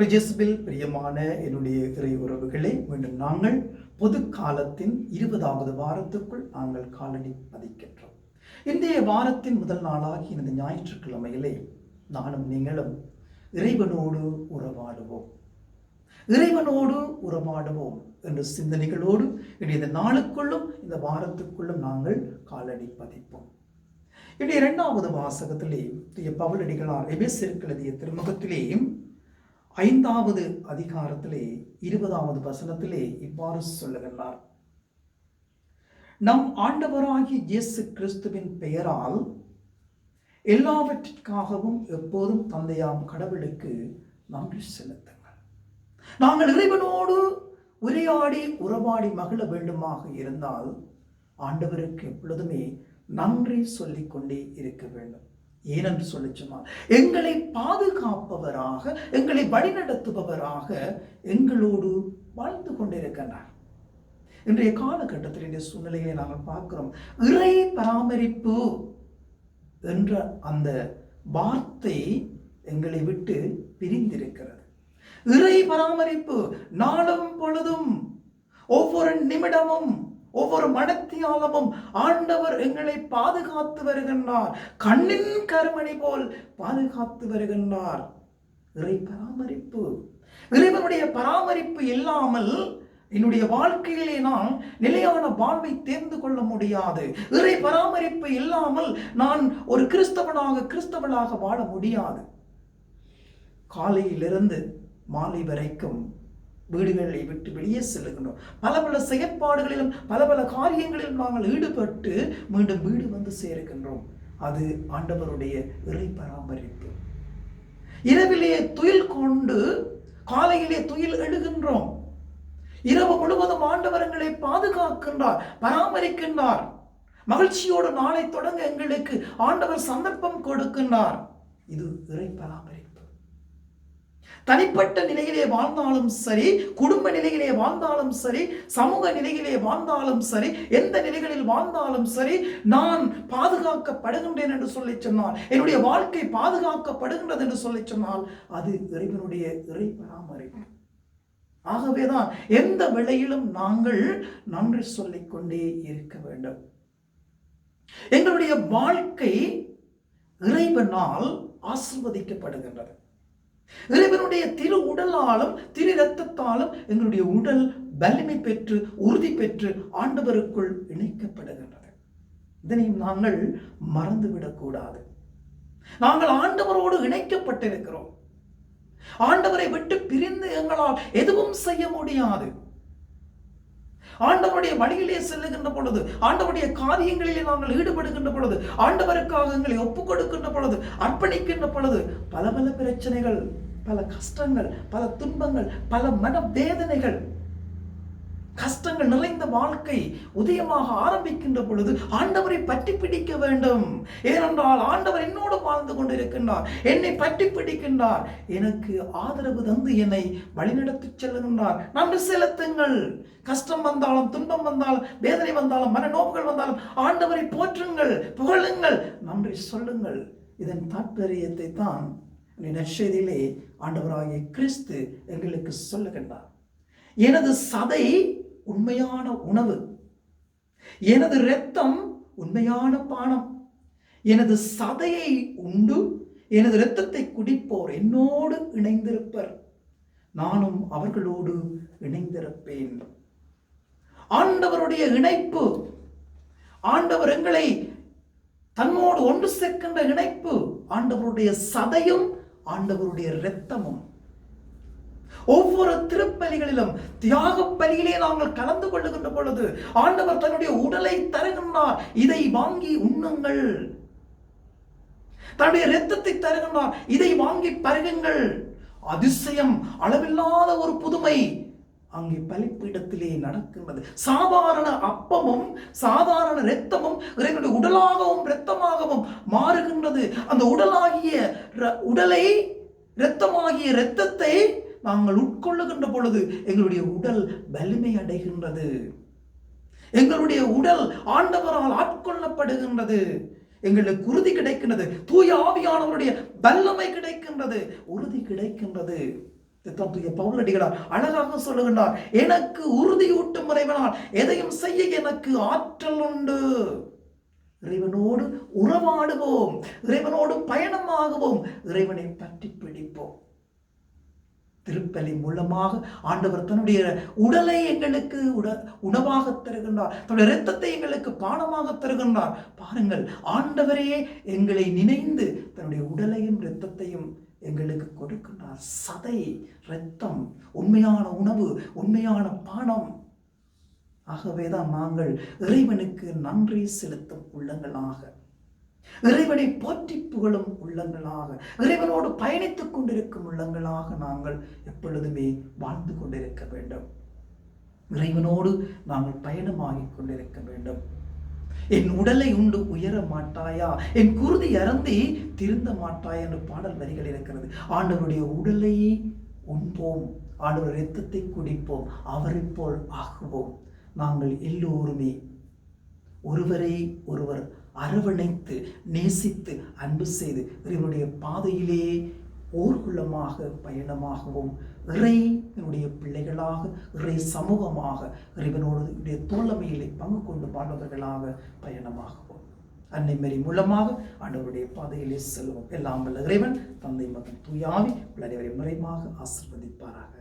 பிரஜஸ்பில் பிரியமான என்னுடைய இறை உறவுகளே மீண்டும் நாங்கள் பொது காலத்தின் இருபதாவது வாரத்துக்குள் நாங்கள் காலடி பதிக்கின்றோம். இன்றைய வாரத்தின் முதல் நாளாகி இந்த ஞாயிற்றுக்கிழமையிலே நானும் நீங்களும் இறைவனோடு உறவாடுவோம். இறைவனோடு உறவாடுவோம் என்ற சிந்தனைகளோடு இன்றைய இந்த நாளுக்குள்ளும் இந்த வாரத்துக்குள்ளும் நாங்கள் காலடி பதிப்போம். இன்றைய இரண்டாவது வாசகத்திலே பவுலடிகளார் எபேசிற்கு எழுதிய ஐந்தாவது அதிகாரத்திலே இருபதாவது வசனத்திலே இவ்வாறு சொல்லுகின்றார். நம் ஆண்டவராகிய இயேசு கிறிஸ்துவின் பெயரால் எல்லாவற்றிற்காகவும் எப்போதும் தந்தையாம் கடவுளுக்கு நன்றி செலுத்துங்கள். நாங்கள் இறைவனோடு உரையாடி உறவாடி மகிழ வேண்டுமாக இருந்தால் ஆண்டவருக்கு எப்பொழுதுமே நன்றி சொல்லிக்கொண்டே இருக்க வேண்டும். ஏனென்று சொல்லி சொன்னால் எங்களை பாதுகாப்பவராக எங்களை வழிநடத்துபவராக எங்களோடு வாழ்ந்து கொண்டிருக்கின்றார். இன்றைய காலகட்டத்தில் இந்த சூழ்நிலையை நாங்கள் பார்க்கிறோம். இறை பராமரிப்பு என்ற அந்த வார்த்தை எங்களை விட்டு பிரிந்திருக்கிறது. இறை பராமரிப்பு நாளும் பொழுதும் ஒவ்வொரு நிமிடமும் ஒவ்வொரு மனத்தியாலமும் ஆண்டவர் எங்களை பாதுகாத்து வருகின்றார். கண்ணின் கருமணி போல் பாதுகாத்து வருகின்றார். இறை பராமரிப்பு. இறைவனுடைய பராமரிப்பு இல்லாமல் என்னுடைய வாழ்க்கையிலே நான் நிலையான வாழ்வை தேர்ந்து கொள்ள முடியாது. இறை பராமரிப்பு இல்லாமல் நான் ஒரு கிறிஸ்தவனாக கிறிஸ்தவனாக வாழ முடியாது. காலையிலிருந்து மாலை வரைக்கும் வீடுகளை விட்டு வெளியே செல்லுகின்றோம். பல பல செயற்பாடுகளிலும் பல பல காரியங்களிலும் நாங்கள் ஈடுபட்டு மீண்டும் வீடு வந்து சேருகின்றோம். அது ஆண்டவருடைய இறை பராமரிப்பு. இரவிலே துயில் கொண்டு காலையிலே துயில் எழுகின்றோம் இரவு முழுவதும் ஆண்டவரங்களை பாதுகாக்கின்றார் பராமரிக்கின்றார். மகிழ்ச்சியோடு நாளை தொடங்க எங்களுக்கு ஆண்டவர் சந்தர்ப்பம் கொடுக்கின்றார். இது இறை பராமரிப்பு. தனிப்பட்ட நிலையிலே வாழ்ந்தாலும் சரி குடும்ப நிலையிலே வாழ்ந்தாலும் சரி சமூக நிலையிலே வாழ்ந்தாலும் சரி எந்த நிலைகளில் வாழ்ந்தாலும் சரி நான் பாதுகாக்கப்படுகின்றேன் என்று சொல்லி சொன்னால் என்னுடைய வாழ்க்கை பாதுகாக்கப்படுகின்றது என்று சொல்லி சொன்னால் அது இறைவனுடைய இறை பராமரிப்பு. ஆகவேதான் எந்த வேளையிலும் நாங்கள் நன்றி சொல்லிக்கொண்டே இருக்க வேண்டும். எங்களுடைய வாழ்க்கை இறைவனால் ஆசிர்வதிக்கப்படுகின்றது. இறைவனுடைய திரு உடலாலும் திரு இரத்தத்தாலும் எங்களுடைய உடல் வலிமை பெற்று உறுதி பெற்று ஆண்டவருக்குள் இணைக்கப்படுகின்றது. இதனையும் நாங்கள் மறந்துவிடக்கூடாது. நாங்கள் ஆண்டவரோடு இணைக்கப்பட்டிருக்கிறோம். ஆண்டவரை விட்டு பிரிந்து எங்களால் எதுவும் செய்ய முடியாது. ஆண்டவருடைய வழியிலே செல்லுகின்ற பொழுது ஆண்டவருடைய காரியங்களிலே நாங்கள் ஈடுபடுகின்ற பொழுது ஆண்டவருக்காக எங்களை ஒப்புக் கொடுக்கின்ற பொழுது அர்ப்பணிக்கின்ற பொழுது பல பல பிரச்சனைகள் பல கஷ்டங்கள் பல துன்பங்கள் பல மன வேதனைகள் கஷ்டங்கள் நிறைந்த வாழ்க்கை உதயமாக ஆரம்பிக்கின்ற பொழுது ஆண்டவரை பற்றி பிடிக்க வேண்டும். ஏனென்றால் ஆண்டவர் என்னோடு வாழ்ந்து கொண்டிருக்கின்றார். என்னை பற்றி பிடிக்கின்றார். எனக்கு ஆதரவு தந்து என்னை வழிநடத்தி செல்லுகின்றார். நன்றி செலுத்துங்கள். கஷ்டம் வந்தாலும் துன்பம் வந்தாலும் வேதனை வந்தாலும் மனநோக்குகள் வந்தாலும் ஆண்டவரை போற்றுங்கள் புகழுங்கள். நன்றி சொல்லுங்கள். இதன் தாற்பயத்தை தான் நற்செய்தியிலே ஆண்டவராகிய கிறிஸ்து எங்களுக்கு சொல்லுகின்றார். எனது சதை உண்மையான உணவு. எனது இரத்தம் உண்மையான பானம். எனது சதையை உண்டு. எனது இரத்தத்தை குடிப்போர் என்னோடு இணைந்திருப்பர். நானும் அவர்களோடு இணைந்திருப்பேன். ஆண்டவருடைய இணைப்பு. ஆண்டவர் எங்களை தன்னோடு ஒன்று சேர்க்கின்ற இணைப்பு. ஆண்டவருடைய சதையும் ஆண்டவருடைய இரத்தமும். ஒவ்வொரு திருப்பலிகளிலும் தியாக பலியிலே நாங்கள் கலந்து கொள்ளுகின்ற பொழுது ஆண்டவர் தன்னுடைய உடலை தருகின்றார். இதை வாங்கி உண்ணுங்கள். தன்னுடைய ரத்தத்தை தருகின்றார். இதை வாங்கி பருகுங்கள். அதிசயம் அளவில்லாத ஒரு புதுமை அங்கே பலிப்பீடத்திலே நடக்கின்றது. சாதாரண அப்பமும் சாதாரண இரத்தமும் இறைவனுடைய உடலாகவும் இரத்தமாகவும் மாறுகின்றது. அந்த உடலாகிய உடலை இரத்தமாகிய இரத்தத்தை நாங்கள் உட்கொள்ளுகின்ற பொழுது எங்களுடைய உடல் வலிமை அடைகின்றது. எங்களுடைய உடல் ஆண்டவரால் ஆட்கொள்ளப்படுகின்றது. எங்களுக்கு உறுதி கிடைக்கின்றது. தூய ஆவியானவருடைய வல்லமை கிடைக்கின்றது. உறுதி கிடைக்கின்றது. இதைத்தான் தூய பவுலடிகளார் அழகாக சொல்லுகின்றார் எனக்கு உறுதியூட்டும் இறைவனால் எதையும் செய்ய எனக்கு ஆற்றல் உண்டு. இறைவனோடு உறவாடுவோம். இறைவனோடு பயணமாகுவோம். இறைவனை பற்றி பிடிப்போம். திருப்பலி மூலமாக ஆண்டவர் தன்னுடைய உடலை எங்களுக்கு உட உணவாக தருகின்றார். தன்னுடைய இரத்தத்தை எங்களுக்கு பானமாக தருகின்றார். பாருங்கள் ஆண்டவரே எங்களை நினைந்து தன்னுடைய உடலையும் இரத்தத்தையும் எங்களுக்கு கொடுக்கின்றார். சதை இரத்தம் உண்மையான உணவு உண்மையான பானம். ஆகவேதான் நாங்கள் இறைவனுக்கு நன்றி செலுத்தும் உள்ளங்களாக இறைவனை போற்றி புகழும் உள்ளங்களாக இறைவனோடு பயணித்துக் கொண்டிருக்கும் உள்ளங்களாக நாங்கள் எப்பொழுதுமே வாழ்ந்து கொண்டிருக்க வேண்டும். இறைவனோடு நாங்கள் பயணமாகிக் கொண்டிருக்க வேண்டும். என் உடலை உண்டு உயர மாட்டாயா? என் குருதி இறந்தி திருந்த மாட்டாயா? என்று பாடல் வரிகள் இருக்கிறது. ஆண்டவருடைய உடலை உண்போம் ஆண்டவர் இரத்தத்தை குடிப்போம் அவரை போல் ஆகுவோம். நாங்கள் எல்லோருமே ஒருவரை ஒருவர் அரவணைத்து நேசித்து அன்பு செய்து இறைவனுடைய பாதையிலே ஊர்குள்ளமாக பயணமாகவும் இறைவனுடைய பிள்ளைகளாக இறை சமூகமாக இறைவனோடு தோழமையிலே பங்கு கொண்டு வாழ்வதர்களாக பயணமாகவும். அன்னை மாரி மூலமாக ஆண்டவருடைய பாதையிலே செல்வோம். எல்லாம் வல்ல இறைவன் தந்தை மகன் தூயாவி உள்ள அனைவரை முறைமாக ஆசிர்வதிப்பாராக.